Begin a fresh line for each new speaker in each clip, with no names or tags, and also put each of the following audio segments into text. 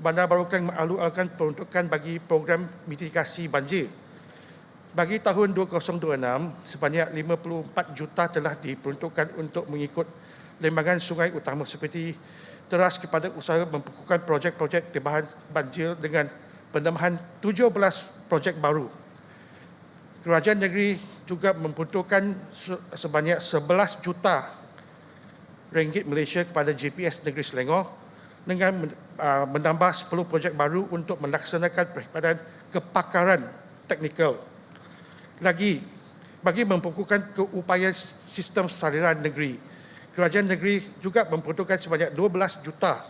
Bandar Baru Kelang mengalu-alukan peruntukan bagi program mitigasi banjir. Bagi tahun 2026, sebanyak 54 juta telah diperuntukkan untuk mengikut lembagan sungai utama seperti teras kepada usaha memperkukuhkan projek-projek tebahan banjir dengan penambahan 17 projek baru. Kerajaan negeri juga memperuntukkan se- sebanyak 11 juta ringgit Malaysia kepada GPS Negeri Selangor dengan uh, menambah 10 projek baru untuk melaksanakan perkhidmatan kepakaran teknikal. Lagi, bagi memperkukuhkan keupayaan sistem saliran negeri, kerajaan negeri juga memperuntukkan sebanyak 12 juta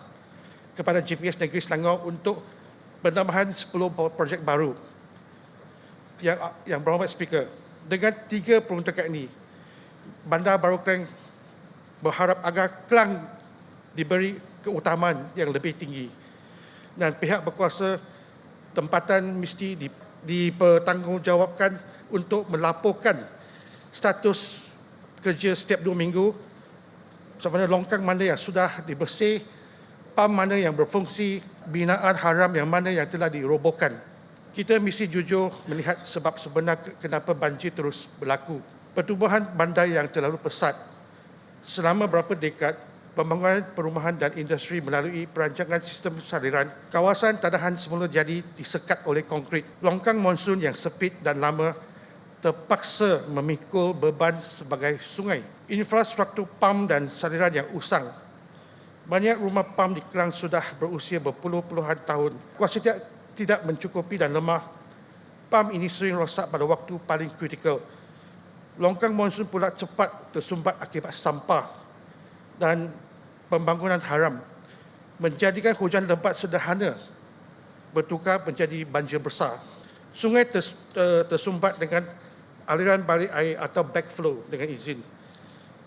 kepada GPS Negeri Selangor untuk penambahan 10 pro- projek baru. Yang yang berhormat speaker, dengan tiga peruntukan ini, Bandar Baru Kelang berharap agar Kelang diberi keutamaan yang lebih tinggi dan pihak berkuasa tempatan mesti di- dipertanggungjawabkan untuk melaporkan status kerja setiap dua minggu sama ada longkang mana yang sudah dibersih, pam mana yang berfungsi, binaan haram yang mana yang telah dirobohkan. Kita mesti jujur melihat sebab sebenar ke- kenapa banjir terus berlaku. Pertumbuhan bandar yang terlalu pesat selama berapa dekad pembangunan perumahan dan industri melalui perancangan sistem saliran, kawasan tadahan semula jadi disekat oleh konkrit. Longkang monsun yang sepit dan lama terpaksa memikul beban sebagai sungai. Infrastruktur pam dan saliran yang usang. Banyak rumah pam di Kelang sudah berusia berpuluh-puluhan tahun. Kuasa tidak mencukupi dan lemah. Pam ini sering rosak pada waktu paling kritikal. Longkang monsun pula cepat tersumbat akibat sampah dan pembangunan haram menjadikan hujan lebat sederhana bertukar menjadi banjir besar. Sungai ters, ter, tersumbat dengan aliran balik air atau backflow dengan izin.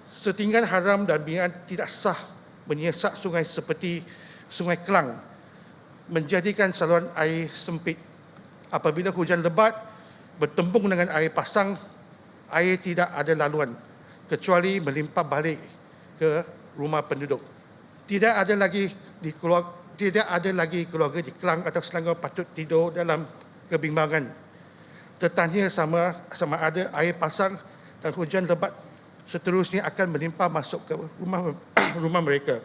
Setinggan haram dan binaan tidak sah menyesak sungai seperti Sungai Kelang menjadikan saluran air sempit. Apabila hujan lebat bertembung dengan air pasang, air tidak ada laluan kecuali melimpah balik ke rumah penduduk. Tidak ada lagi di keluarga, tidak ada lagi keluarga di Kelang atau Selangor patut tidur dalam kebimbangan. Tertanya sama sama ada air pasang dan hujan lebat seterusnya akan melimpah masuk ke rumah rumah mereka.